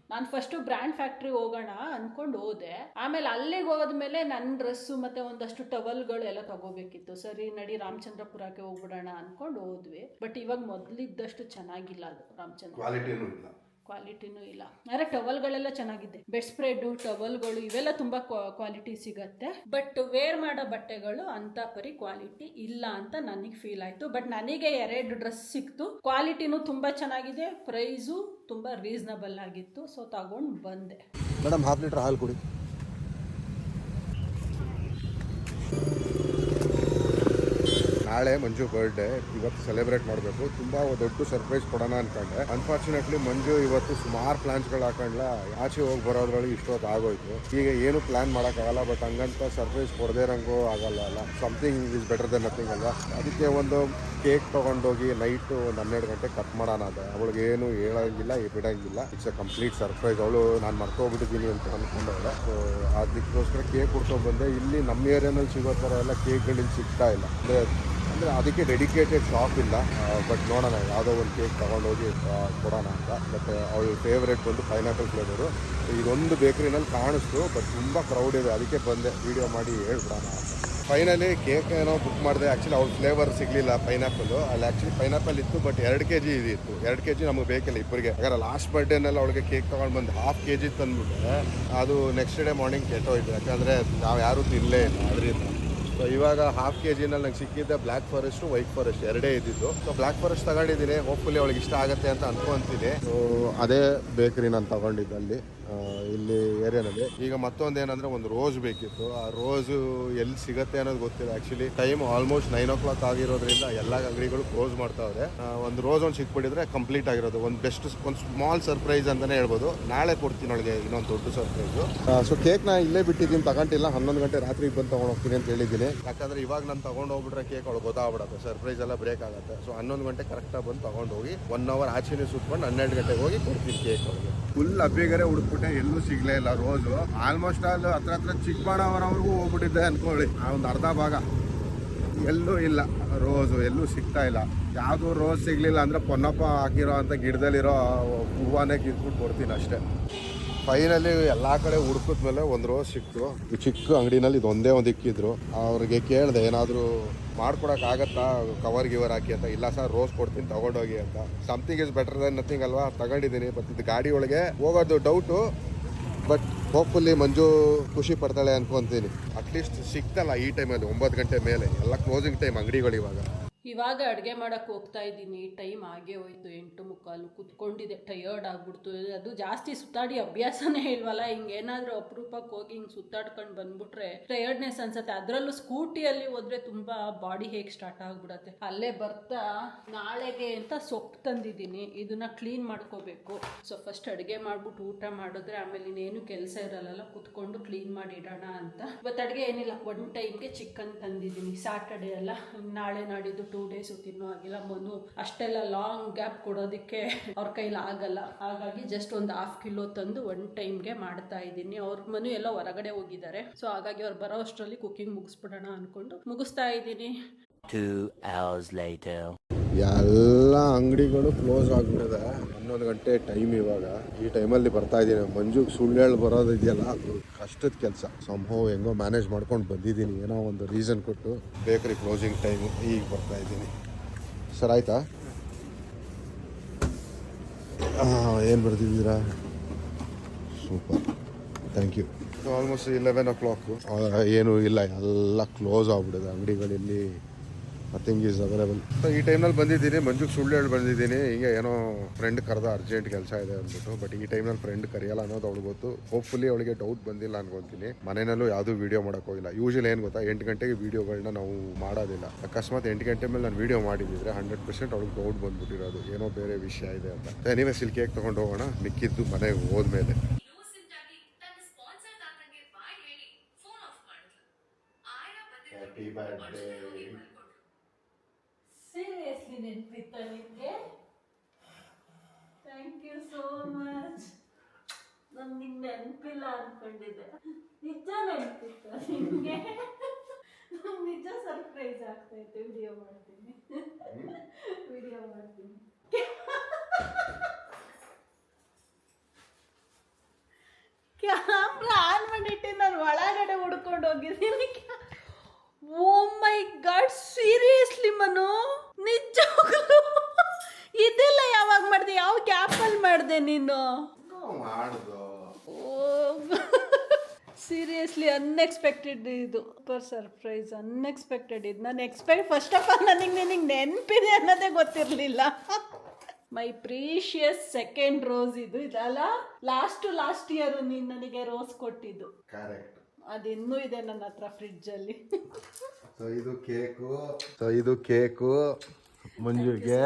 ನಾನು ಫಸ್ಟು ಬ್ರ್ಯಾಂಡ್ ಫ್ಯಾಕ್ಟ್ರಿ ಹೋಗೋಣ ಅನ್ಕೊಂಡು ಹೋದೆ. ಆಮೇಲೆ ಅಲ್ಲಿಗೆ ಹೋದ್ಮೇಲೆ ನನ್ನ ಡ್ರೆಸ್ಸು ಮತ್ತೆ ಒಂದಷ್ಟು ಟವಲ್ಗಳು ಎಲ್ಲ ತಗೋಬೇಕಿತ್ತು. ಸರಿ ನಡಿ ರಾಮಚಂದ್ರಪುರಕ್ಕೆ ಹೋಗ್ಬಿಡೋಣ ಅನ್ಕೊಂಡು ಹೋದ್ವಿ. ಬಟ್ ಇವಾಗ ಮೊದಲಿದ್ದಷ್ಟು ಚೆನ್ನಾಗಿಲ್ಲ ಅದು ರಾಮಚಂದ್ರ ಕ್ವಾಲಿಟಿನೂ ಇಲ್ಲ. ಕ್ವಾಲಿಟಿನೂ ಇಲ್ಲ. ಆದರೆ ಟವಲ್ಗಳೆಲ್ಲ ಚೆನ್ನಾಗಿದೆ. ಬೆಡ್ ಸ್ಪ್ರೆಡ್ ಟವಲ್ಗಳು ಇವೆಲ್ಲ ತುಂಬಾ ಕ್ವಾಲಿಟಿ ಸಿಗತ್ತೆ. ಬಟ್ ವೇರ್ ಮಾಡೋ ಬಟ್ಟೆಗಳು ಅಂತ ಪರಿ ಕ್ವಾಲಿಟಿ ಇಲ್ಲ ಅಂತ ನನಗೆ ಫೀಲ್ ಆಯ್ತು. ಬಟ್ ನನಗೆ ಎರಡು ಡ್ರೆಸ್ ಸಿಕ್ತು. ಕ್ವಾಲಿಟಿನೂ ತುಂಬಾ ಚೆನ್ನಾಗಿದೆ. ಪ್ರೈಸು ತುಂಬಾ ರೀಸನಬಲ್ ಆಗಿತ್ತು. ಸೊ ತಗೊಂಡು ಬಂದೆ. ಮೇಡಮ್ ಹಾಫ್ ಲೀಟರ್ ಹಾಲು ಕುಡಿ. ನಾಳೆ ಮಂಜು ಬರ್ಡೇ ಇವತ್ತು ಸೆಲೆಬ್ರೇಟ್ ಮಾಡಬೇಕು. ತುಂಬ ದೊಡ್ಡ ಸರ್ಪ್ರೈಸ್ ಕೊಡೋಣ ಅನ್ಕೊಂಡೆ. ಅನ್ಫಾರ್ಚುನೇಟ್ಲಿ ಮಂಜು ಇವತ್ತು ಸುಮಾರು ಪ್ಲಾನ್ಸ್ಗಳು ಹಾಕೊಂಡ್ಲ. ಆಚೆ ಹೋಗಿ ಬರೋದ್ರಲ್ಲಿ ಇಷ್ಟೊತ್ತು ಆಗೋಯ್ತು. ಈಗ ಏನು ಪ್ಲಾನ್ ಮಾಡೋಕ್ಕಾಗಲ್ಲ ಬಟ್ ಹಂಗಂತ ಸರ್ಪ್ರೈಸ್ ಕೊಡದೇ ಇರಂಗೂ ಆಗಲ್ಲ ಅಲ್ಲ. Something is better then nothing ಅಲ್ಲ ಅದಕ್ಕೆ ಒಂದು ಕೇಕ್ ತೊಗೊಂಡೋಗಿ ನೈಟು ಒಂದು ಹನ್ನೆರಡು ಗಂಟೆ ಕಟ್ ಮಾಡೋಣ ಅದ ಅವಳಿಗೆ ಏನು ಹೇಳಂಗಿಲ್ಲ ಬಿಡಂಗಿಲ್ಲ. ಇಟ್ಸ್ ಅ ಕಂಪ್ಲೀಟ್ ಸರ್ಪ್ರೈಸ್ ಅವಳು, ನಾನು ಮರ್ತೋಗ್ಬಿಟ್ಟಿದ್ದೀನಿ ಅಂತ ಅಂದ್ಕೊಂಡವಳೆ ಸೊ ಅದಕ್ಕೋಸ್ಕರ ಕೇಕ್ ಕೊಡ್ಕೊಂಡು ಬಂದೆ. ಇಲ್ಲಿ ನಮ್ಮ ಏರಿಯಾನಲ್ಲಿ ಸಿಗೋ ಥರ ಎಲ್ಲ ಕೇಕ್ಗಳಿಲ್ಲಿ ಸಿಗ್ತಾ ಇಲ್ಲ. ಅಂದರೆ ಅಂದರೆ ಅದಕ್ಕೆ ಡೆಡಿಕೇಟೆಡ್ ಶಾಪ್ ಇಲ್ಲ. ಬಟ್ ನೋಡೋಣ, ಯಾವುದೋ ಒಂದು ಕೇಕ್ ತೊಗೊಂಡೋಗಿ ಕೊಡೋಣ ಅಂತ. ಬಟ್ ಅವಳ ಫೇವ್ರೇಟ್ ಬಂದು ಪೈನಾಪಲ್ ಫ್ಲೇವರು ಇದೊಂದು ಬೇಕ್ರಿನಲ್ಲಿ ಕಾಣಿಸ್ತು ಬಟ್ ತುಂಬ ಕ್ರೌಡ್ ಇದೆ. ಅದಕ್ಕೆ ಬಂದೆ. ವೀಡಿಯೋ ಮಾಡಿ ಹೇಳ್ಬಿಡೋಣ ಫೈನಲಿ ಕೇಕ್ ಏನೋ ಬುಕ್ ಮಾಡಿದೆ. ಆ್ಯಕ್ಚುಲಿ ಅವ್ರ ಫ್ಲೇವರ್ ಸಿಗಲಿಲ್ಲ ಪೈನಾಪಲ್ಲು ಅಲ್ಲಿ ಆ್ಯಕ್ಚುಲಿ ಪೈನಾಪಲ್ ಇತ್ತು ಬಟ್ ಎರಡು ಕೆ ಜಿ ಇದಿತ್ತು. ಎರಡು ಕೆ ಜಿ ನಮಗೆ ಬೇಕಿಲ್ಲ ಇಬ್ಬರಿಗೆ. ಯಾಕಂದ್ರೆ ಲಾಸ್ಟ್ ಬರ್ಡೇನಲ್ಲಿ ಅವಳಿಗೆ ಕೇಕ್ ತೊಗೊಂಡು ಬಂದು ಹಾಫ್ ಕೆ ಜಿ ತಂದುಬಿಟ್ಟೆ. ಅದು ನೆಕ್ಸ್ಟ್ ಡೇ ಮಾರ್ನಿಂಗ್ ಕೆಟ್ಟೋಯ್ತು. ಯಾಕಂದರೆ ನಾವು ಯಾರೂ ತಿನ್ನಲೇ ಇಲ್ಲ. ಅದರಿಂದ. ಸೊ ಇವಾಗ ಹಾಫ್ ಕೆ ಜಿನಲ್ಲಿ ನಂಗೆ ಸಿಕ್ಕಿದ್ದೆ ಬ್ಲ್ಯಾಕ್ ಫಾರೆಸ್ಟು ವೈಟ್ ಫಾರೆಸ್ಟ್ ಎರಡೇ ಇದ್ದಿದ್ದು. ಸೊ ಬ್ಲ್ಯಾಕ್ ಫಾರೆಸ್ಟ್ ತಗೊಂಡಿದ್ದೀನಿ ಹೋಪ್ಫುಲಿ ಅವಳಿಗೆ ಇಷ್ಟ ಆಗುತ್ತೆ ಅಂತ ಅನ್ಕೊಂತೀನಿ. ಸೊ ಅದೇ ಬೇಕ್ರಿ ನಾನು ತಗೊಂಡಿದ್ದೆ ಅಲ್ಲಿ ಇಲ್ಲಿ ಏರಿಯಾನಲ್ಲಿ ಈಗ ಮತ್ತೊಂದು ಏನಂದ್ರೆ ಒಂದು ರೋಸ್ ಬೇಕಿತ್ತು. ಆ ರೋಸು ಎಲ್ಲಿ ಸಿಗತ್ತೆ ಅನ್ನೋದು ಗೊತ್ತಿಲ್ಲ. Actually time almost nine o'clock ಆಗಿರೋದ್ರಿಂದ ಎಲ್ಲ ಅಂಗಡಿಗಳು ಕ್ಲೋಸ್ ಮಾಡ್ತಾವ್ರೆ. ಒಂದು ರೋಸ್ ಒಂದು ಸಿಕ್ಬಿಟ್ಟಿದ್ರೆ ಕಂಪ್ಲೀಟ್ ಆಗಿರೋದು. ಒಂದು ಬೆಸ್ಟ್ ಒಂದು ಸ್ಮಾಲ್ ಸರ್ಪ್ರೈಸ್ ಅಂತಲೇ ಹೇಳ್ಬೋದು. ನಾಳೆ ಕೊಡ್ತೀನಿ ಅವಳಿಗೆ ಇನ್ನೊಂದು ದೊಡ್ಡ ಸರ್ಪ್ರೈಸು ಸೊ ಕೇಕ್ನ ಇಲ್ಲೇ ಬಿಟ್ಟಿದ್ದೀನಿ, ತಗೊಂಡಿಲ್ಲ. ಹನ್ನೊಂದು ಗಂಟೆ ರಾತ್ರಿಗೆ ಬಂದು ತೊಗೊಂಡು ಹೋಗ್ತೀನಿ ಅಂತ ಹೇಳಿದ್ದೀನಿ. ಯಾಕಂದ್ರೆ ಇವಾಗ ನಾನು ತಗೊಂಡು ಹೋಗ್ಬಿಟ್ರೆ ಕೇಕ್ ಅವಳು ಗೊತ್ತಾಗ್ಬಿಡತ್ತೆ. ಸರ್ಪ್ರೈಸ್ ಎಲ್ಲ ಬ್ರೇಕ್ ಆಗುತ್ತೆ. ಸೊ ಹನ್ನೊಂದು ಗಂಟೆ ಕರೆಕ್ಟಾಗಿ ಬಂದು ತಗೊಂಡು ಹೋಗಿ ಒನ್ ಅವರ್ ಆಚೆನೇ ಸುತ್ಕೊಂಡು ಹನ್ನೆರಡು ಗಂಟೆಗೆ ಹೋಗಿ ಕೊಡ್ತೀನಿ ಕೇಕ್ ಅವಳಿಗೆ. ಫುಲ್ ಅಬ್ಬಿಗರೆ ಹುಡುಕ್ಬಿಟ್ಟೆ ಎಲ್ಲೂ ಸಿಗ್ಲೇ ಇಲ್ಲ ರೋಸು ಆಲ್ಮೋಸ್ಟ್ ಆಲ್ ಹತ್ರ ಹತ್ರ ಚಿಕ್ಕಬಳ್ಳಾವರವರೆಗೂ ಹೋಗ್ಬಿಟ್ಟಿದ್ದೆ ಅನ್ಕೊಳ್ಳಿ. ಆ ಒಂದು ಅರ್ಧ ಭಾಗ. ಎಲ್ಲೂ ಇಲ್ಲ. ರೋಸು ಎಲ್ಲೂ ಸಿಗ್ತಾ ಇಲ್ಲ. ಯಾವುದು ರೋಸ್ ಸಿಗ್ಲಿಲ್ಲ ಅಂದ್ರೆ ಪೊನ್ನಪ್ಪ ಹಾಕಿರೋ ಅಂತ ಗಿಡದಲ್ಲಿರೋ ಹೂವಾನೇ ಕಿತ್ಬಿಟ್ಟು ಕೊಡ್ತೀನಿ ಅಷ್ಟೇ. ಫೈನಲಿ ಎಲ್ಲ ಕಡೆ ಹುಡುಕಿದ್ಮೇಲೆ ಒಂದು ರೋಸ್ ಸಿಕ್ತು. ಚಿಕ್ಕ ಅಂಗಡಿನಲ್ಲಿ ಇದೊಂದೇ ಒಂದು ಇಕ್ಕಿದ್ರು ಅವ್ರಿಗೆ ಕೇಳಿದೆ, ಏನಾದರೂ ಮಾಡ್ಕೊಡೋಕ್ಕಾಗತ್ತಾ ಕವರ್ ಗಿವರ್ ಹಾಕಿ ಅಂತ. ಇಲ್ಲ ಸರ್ ರೋಸ್ ಕೊಡ್ತೀನಿ, ತಗೊಂಡೋಗಿ ಅಂತ. Something is better than nothing ಅಲ್ವಾ? ತಗೊಂಡಿದ್ದೀನಿ ಬಟ್ ಇದು ಗಾಡಿ ಒಳಗೆ ಹೋಗೋದು ಡೌಟು ಬಟ್ ಹೋಪ್ಫುಲ್ಲಿ ಮಂಜು ಖುಷಿ ಪಡ್ತಾಳೆ ಅನ್ಕೊಂತೀನಿ. ಅಟ್ಲೀಸ್ಟ್ ಸಿಕ್ತಲ್ಲ ಈ ಟೈಮಲ್ಲಿ ಒಂಬತ್ತು ಗಂಟೆ ಮೇಲೆ. ಎಲ್ಲ ಕ್ಲೋಸಿಂಗ್ ಟೈಮ್ ಅಂಗಡಿಗಳು ಇವಾಗ ಇವಾಗ ಅಡುಗೆ ಮಾಡೋಕ್ಕೆ ಹೋಗ್ತಾ ಇದ್ದೀನಿ. ಟೈಮ್ ಆಗೇ ಹೋಯ್ತು. ಎಂಟು ಮುಕ್ಕಾಲು ಕುತ್ಕೊಂಡಿದೆ ಟಯರ್ಡ್ ಆಗಿಬಿಡ್ತು. ಅದು ಜಾಸ್ತಿ ಸುತ್ತಾಡಿ ಅಭ್ಯಾಸನೇ ಇಲ್ವಲ್ಲ? ಹಿಂಗೇನಾದರೂ ಅಪರೂಪಕ್ಕೆ ಹೋಗಿ ಹಿಂಗೆ ಸುತ್ತಾಡ್ಕೊಂಡು ಬಂದ್ಬಿಟ್ರೆ ಟಯರ್ಡ್ನೆಸ್ ಅನ್ಸುತ್ತೆ. ಅದರಲ್ಲೂ ಸ್ಕೂಟಿಯಲ್ಲಿ ಹೋದ್ರೆ ತುಂಬ ಬಾಡಿ ಹೇಗೆ ಸ್ಟಾರ್ಟ್ ಆಗ್ಬಿಡತ್ತೆ. ಅಲ್ಲೇ ಬರ್ತಾ ನಾಳೆಗೆ ಅಂತ ಸೊಪ್ಪು ತಂದಿದ್ದೀನಿ. ಇದನ್ನ ಕ್ಲೀನ್ ಮಾಡ್ಕೋಬೇಕು. ಸೊ ಫಸ್ಟ್ ಅಡುಗೆ ಮಾಡ್ಬಿಟ್ಟು ಊಟ ಮಾಡಿದ್ರೆ ಆಮೇಲೆ ಇನ್ನೇನು ಕೆಲಸ ಇರಲ್ಲ ಕುತ್ಕೊಂಡು ಕ್ಲೀನ್ ಮಾಡಿ ಇಡೋಣ ಅಂತ. ಇವತ್ತು ಅಡುಗೆ ಏನಿಲ್ಲ. ಒನ್ ಟೈಮ್ಗೆ ಚಿಕನ್ ತಂದಿದ್ದೀನಿ. ಸ್ಯಾಟರ್ಡೆ ಅಲ್ಲ. ನಾಳೆ ನಾಡಿದ್ದು ಟೂ ಡೇಸು ತಿನ್ನೋ ಆಗಿಲ್ಲ ಮನು ಅಷ್ಟೆಲ್ಲ ಲಾಂಗ್ ಗ್ಯಾಪ್ ಕೊಡೋದಕ್ಕೆ ಅವ್ರ ಕೈಲಿ ಆಗಲ್ಲ. ಹಾಗಾಗಿ ಜಸ್ಟ್ ಒಂದು ಹಾಫ್ ಕಿಲೋ ತಂದು ಒನ್ ಟೈಮ್ಗೆ ಮಾಡ್ತಾ ಇದ್ದೀನಿ. ಅವ್ರ ಮನು ಎಲ್ಲ ಹೊರಗಡೆ ಹೋಗಿದ್ದಾರೆ. ಸೊ ಹಾಗಾಗಿ ಅವ್ರು ಬರೋ ಅಷ್ಟರಲ್ಲಿ ಕುಕಿಂಗ್ ಮುಗಿಸ್ಬಿಡೋಣ ಅನ್ಕೊಂಡು ಮುಗಿಸ್ತಾ ಇದ್ದೀನಿ. ಎಲ್ಲ ಅಂಗಡಿಗಳು ಕ್ಲೋಸ್ ಆಗ್ಬಿಟ್ಟಿದೆ. ಹನ್ನೊಂದು ಗಂಟೆ ಟೈಮ್ ಇವಾಗ. ಈ ಟೈಮಲ್ಲಿ ಬರ್ತಾ ಇದ್ದೀನಿ. ಮಂಜುಗೆ ಸುಳ್ಳು ಹೇಳಿ ಬರೋದು ಇದೆಯಲ್ಲ ಅದು ಕಷ್ಟದ ಕೆಲಸ. ಸಂಭವ ಹೆಂಗೋ ಮ್ಯಾನೇಜ್ ಮಾಡ್ಕೊಂಡು ಬಂದಿದ್ದೀನಿ. ಏನೋ ಒಂದು ರೀಸನ್ ಕೊಟ್ಟು ಬೇಕರಿ ಕ್ಲೋಸಿಂಗ್ ಟೈಮು ಈಗ ಬರ್ತಾ ಇದ್ದೀನಿ. ಸರ್ ಆಯ್ತಾ? ಏನು ಬರ್ತಿದ್ದೀರಾ super thank you almost eleven o'clock ಏನೂ ಇಲ್ಲ. ಎಲ್ಲ ಕ್ಲೋಸ್ ಆಗ್ಬಿಟ್ಟಿದೆ. ಅಂಗಡಿಗಳಲ್ಲಿ ನಥಿಂಗ್ ಈಸ್ ಅವೈಲೇಬಲ್ ಸೊ ಈ ಟೈಮ್ನಲ್ಲಿ ಬಂದಿದ್ದೀನಿ. ಮಂಜುಗೆ ಸುಳ್ಳು ಹೇಳಿ ಬಂದಿದ್ದೀನಿ. ಈಗ ಏನೋ ಫ್ರೆಂಡ್ ಕರೆದ ಅರ್ಜೆಂಟ್ ಕೆಲಸ ಇದೆ ಅಂದ್ಬಿಟ್ಟು. ಬಟ್ ಈ ಟೈಮ್ನಲ್ಲಿ ಫ್ರೆಂಡ್ ಕರೆಯಲ್ಲ ಅನ್ನೋದು ಅವಳು ಗೊತ್ತು. ಹೋಪ್ಫುಲಿ ಅವಳಿಗೆ ಡೌಟ್ ಬಂದಿಲ್ಲ ಅನ್ಕೊತೀನಿ. ಮನೆಯಲ್ಲೂ ಯಾವುದೂ ವೀಡಿಯೋ ಮಾಡೋಕೆ ಹೋಗಿಲ್ಲ. ಯೂಶಲಿ ಏನು ಗೊತ್ತಾ? ಎಂಟು ಗಂಟೆಗೆ ವೀಡಿಯೋಗಳನ್ನ ನಾವು ಮಾಡೋದಿಲ್ಲ. ಅಕಸ್ಮಾತ್ ಎಂಟು ಗಂಟೆ ಮೇಲೆ ನಾನು ವೀಡಿಯೋ ಮಾಡಿದ್ದಿದ್ರೆ ಹಂಡ್ರೆಡ್ ಪರ್ಸೆಂಟ್ ಅವಳಿಗೆ ಡೌಟ್ ಬಂದ್ಬಿಟ್ಟಿರೋದು. ಏನೋ ಬೇರೆ ವಿಷಯ ಇದೆ ಅಂತ. ನೀವೇ ಇಲ್ಲಿ ಕೇಕ್ ತೊಗೊಂಡು ಹೋಗೋಣ. ಮಿಕ್ಕಿದ್ದು ಮನೆಗೆ ಹೋದ್ಮೇಲೆ. ಹ್ಯಾಪಿ ಆಗಿ ತನ್ನ ಸ್ಪಾನ್ಸರ್ ಆತಂಗೆ ಬಾಯ್ ಹೇಳಿ ಫೋನ್ ಆಫ್ ಮಾಡಿದ್ಲು ಆಯ ಬಂದಿದ್ರು ನೆನಪಿತ್ತ ನಿಮಗೆ ಥ್ಯಾಂಕ್ ಯು ಸೋ ಮಚ್ ನಾನು ನಿಂಗೆ ನೆನಪಿಲ್ಲ ಅನ್ಕೊಂಡಿದ್ದೆ. ನಿಜ ನೆನಪಿತ್ತ ನಿಮಗೆ ನಿಜ ಸರ್ಪ್ರೈಸ್ ಆಗ್ತೈತೆ ವಿಡಿಯೋ ಮಾಡ್ತೀನಿ. ವಿಡಿಯೋ ಮಾಡ್ತೀನಿ. ಕ್ಯಾಮ್ರಾ ಆನ್ ಮಾಡಿಟ್ಟು ನಾನು ಒಳಗಡೆ ಹುಡ್ಕೊಂಡು ಹೋಗಿದ್ದೀನಿ oh my god seriously Manu ನಿಜವಾಗ್ಲೂ ಇದೆಲ್ಲ ಯಾವಾಗ ಮಾಡಿದೆ ಯಾವ ಗ್ಯಾಪಲ್ಲಿ ಮಾಡಿದೆ ನೀನು ಮಾಡ್ದು ಸೀರಿಯಸ್ಲಿ ಅನ್ಎಕ್ಸ್ಪೆಕ್ಟೆಡ್ ಇದು. ಸೂಪರ್ ಸರ್ಪ್ರೈಸ್ ಅನ್ಎಕ್ಸ್ಪೆಕ್ಟೆಡ್ ಇದು. ನಾನು ಎಕ್ಸ್ಪೆಕ್ಟ್ ಫಸ್ಟ್ ಆಫ್ ಆಲ್ ನನಗೆ ನಿನಗೆ ನೆನಪಿದೆ ಅನ್ನೋದೇ ಗೊತ್ತಿರಲಿಲ್ಲ. ಮೈ ಪ್ರೀಶಿಯಸ್ ಸೆಕೆಂಡ್ ರೋಸ್ ಇದು. ಇದಲ್ಲ ಲಾಸ್ಟ್ ಲಾಸ್ಟ್ ಇಯರ್ ನೀನು ನನಗೆ ರೋಸ್ ಕೊಟ್ಟಿದ್ದು. ಕರೆಕ್ಟ್ ಅದಿನ್ನೂ ಇದೆ ನನ್ನ ಹತ್ರ ಫ್ರಿಡ್ಜಲ್ಲಿ ಸೊ ಇದು ಕೇಕು ಸೊ ಇದು ಕೇಕು ಮಂಜುಗೆ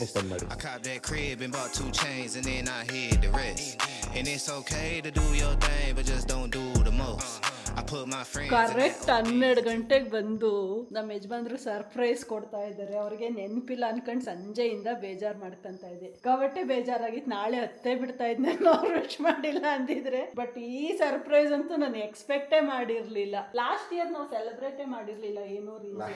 I copped that crib and bought two chains and then I hid the rest. And it's okay to do your thing, but just don't do the most. I put my friends in that correct ಹನ್ನೆರಡು ಗಂಟೆಗೆ ಬಂದು ನಮ್ಮ ಯಜಮಾನ್ರು surprise ಕೊಡ್ತಾ ಇದ್ದಾರೆ. ಅವ್ರಿಗೆ ನೆನಪಿಲ್ಲ ಅನ್ಕೊಂಡು ಸಂಜೆಯಿಂದ ಬೇಜಾರ್ ಮಾಡ್ಕೊಂತ ಇದೆ. ಕವಟ್ಟೆ ಬೇಜಾರಾಗಿತ್ತು ನಾಳೆ ಹತ್ತೇ ಬಿಡ್ತಾ ಇದ್ದೆ ಅವ್ರು ವಿಶ್ ಮಾಡಿಲ್ಲ ಅಂದಿದ್ರೆ. ಬಟ್ ಈ ಸರ್ಪ್ರೈಸ್ ಅಂತೂ ನಾನು ಎಕ್ಸ್ಪೆಕ್ಟೇ ಮಾಡಿರ್ಲಿಲ್ಲ. ಲಾಸ್ಟ್ ಇಯರ್ ನಾವು ಸೆಲೆಬ್ರೇಟೇ ಮಾಡಿರ್ಲಿಲ್ಲ ಏನೋ ರೀಸನ್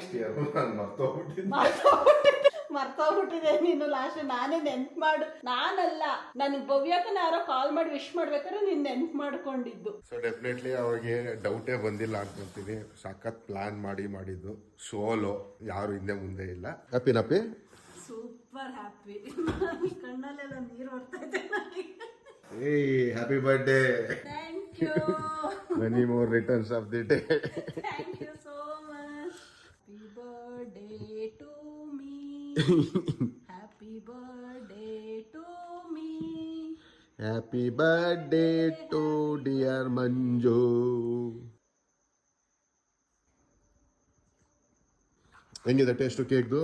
ಮರ್ತೋಗ್ಬಿಟ್ಟಿದೆ ನೀನು ಲಾಸ್ಟ್ ನಾನೇ ನೆನ್ಪು ಮಾಡು. ನಾನಲ್ಲ ನನ್ ಭವ್ಯಕ್ಕನ ಯಾರೋ ಕಾಲ್ ಮಾಡಿ ವಿಶ್ ಮಾಡ್ಬೇಕಾದ್ರೆ ನೀನ್ ನೆನ್ಪು ಮಾಡ್ಕೊಂಡಿದ್ದು. ಸೊ ಡೆಫಿನೆಟ್ಲಿ ಅವ್ರಿಗೆ ಡೌಟೇ ಬಂದಿಲ್ಲ ಅನ್ಕೊಂತೀನಿ. ಸಖತ್ ಪ್ಲಾನ್ ಮಾಡಿ ಮಾಡಿದ್ದು. ಸೋಲೋ ಯಾರು ಹಿಂದೆ ಮುಂದೆ ಇಲ್ಲ. ಹ್ಯಾಪಿ ನಪ್ಪಿ ಸೂಪರ್ ಹ್ಯಾಪಿ ಕಣ್ಣಲ್ಲೆಲ್ಲ ನೀರು ಬರ್ತಾ ಇದೆ ಏಯ್ happy birthday thank you many more returns of the day thank you so much happy birthday happy birthday to me happy birthday to dear Manju ಹೆಂಗಿದೆ ಟೇಸ್ಟು ಕೇಕ್ದು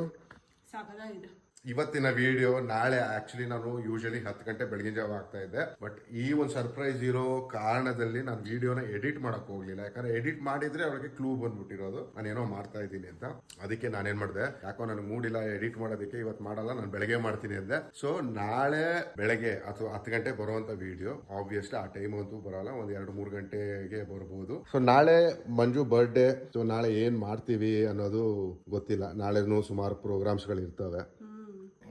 ಸಾಕಾಗಿದೆ ಇವತ್ತಿನ ವಿಡಿಯೋ ನಾಳೆ ಆಕ್ಚುಲಿ ನಾನು ಯೂಶಲಿ ಹತ್ತು ಗಂಟೆ ಬೆಳಗಿನ ಜಾವ ಆಗ್ತಾ ಇದ್ದೆ. ಬಟ್ ಈ ಒಂದು ಸರ್ಪ್ರೈಸ್ ಇರೋ ಕಾರಣದಲ್ಲಿ ನಾನು ವಿಡಿಯೋನ ಎಡಿಟ್ ಮಾಡಕ್ ಹೋಗ್ಲಿಲ್ಲ. ಯಾಕಂದ್ರೆ ಎಡಿಟ್ ಮಾಡಿದ್ರೆ ಅವಳಿಗೆ ಕ್ಲೂ ಬಂದ್ಬಿಟ್ಟಿರೋದು. ನಾನು ಏನೋ ಮಾಡ್ತಾ ಇದ್ದೀನಿ ಅಂತ. ಅದಕ್ಕೆ ನಾನೇನ್ ಮಾಡಿದೆ? ಯಾಕೋ ನನಗೆ ಮೂಡಿಲ್ಲ ಎಡಿಟ್ ಮಾಡೋದಕ್ಕೆ ಇವತ್ತು ಮಾಡಲ್ಲ, ನಾನು ಬೆಳಗ್ಗೆ ಮಾಡ್ತೀನಿ ಅಂದೆ. ಸೊ ನಾಳೆ ಬೆಳಗ್ಗೆ ಅಥವಾ ಹತ್ತು ಗಂಟೆ ಬರುವಂತ ವಿಡಿಯೋ ಆಬ್ವಿಯಸ್ಲಿ ಆ ಟೈಮ್ ಅಂತೂ ಬರಲ್ಲ, ಒಂದ್ ಎರಡು ಮೂರು ಗಂಟೆಗೆ ಬರ್ಬೋದು. ಸೊ ನಾಳೆ ಮಂಜು ಬರ್ಡೇ ಸೊ ನಾಳೆ ಏನ್ ಮಾಡ್ತೀವಿ ಅನ್ನೋದು ಗೊತ್ತಿಲ್ಲ. ನಾಳೆನೂ ಸುಮಾರು ಪ್ರೋಗ್ರಾಮ್ಸ್ಗಳು ಇರ್ತವೆ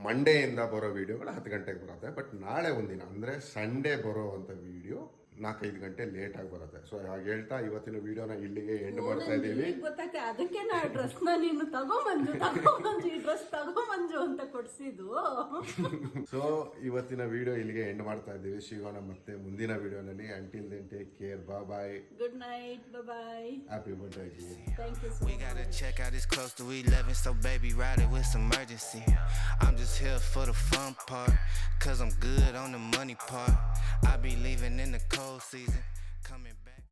ಮಂಡೆಯಿಂದ ಬರೋ ವೀಡಿಯೋಗಳು ಹತ್ತು ಗಂಟೆಗೆ ಬರುತ್ತೆ. ಬಟ್ ನಾಳೆ ಒಂದಿನ ಅಂದರೆ ಸಂಡೇ ಬರೋ ಅಂಥ ವಿಡಿಯೋ ನಾಲ್ಕೈದು ಗಂಟೆ ಲೇಟ್ ಆಗಿ ಬರುತ್ತೆ. ಸೊ ಹಾಗೆ ಹೇಳ್ತಾ ಇವತ್ತಿನ ವಿಡಿಯೋನ ಇಲ್ಲಿಗೆ ಎಂಡ್ ಮಾಡ್ತಾ ಇದ್ದೀವಿ ಗೊತ್ತಾಯ್ತು ಅದಕ್ಕೆ ನಾ ಡ್ರೆಸ್ನ ನೀನು ತಗೊಂಬಂದು ತಗೊಂಬಂದು ಈ ಡ್ರೆಸ್ ತಗೊಂಬಂದು ಅಂತ ಕೊಡಿಸಿದ್ದು. ಸೊ ಇವತ್ತಿನ ವಿಡಿಯೋ ಇಲ್ಲಿಗೆ ಎಂಡ್ ಮಾಡ್ತಾ ಇದ್ದೀವಿ. ಸಿಗೋಣ ಮತ್ತೆ ಮುಂದಿನ ವಿಡಿಯೋನಲ್ಲಿ ಅಂಟಿಲ್ ದೆನ್ ಟೇಕ್ ಕೇರ್ ಬಾ bye good night bye happy birthday thank you We gotta check out, it's close to 11, so baby, ride it with some urgency. I'm just here for the fun part, cause I'm good on the money part. I be leaving in the cold whole season. Coming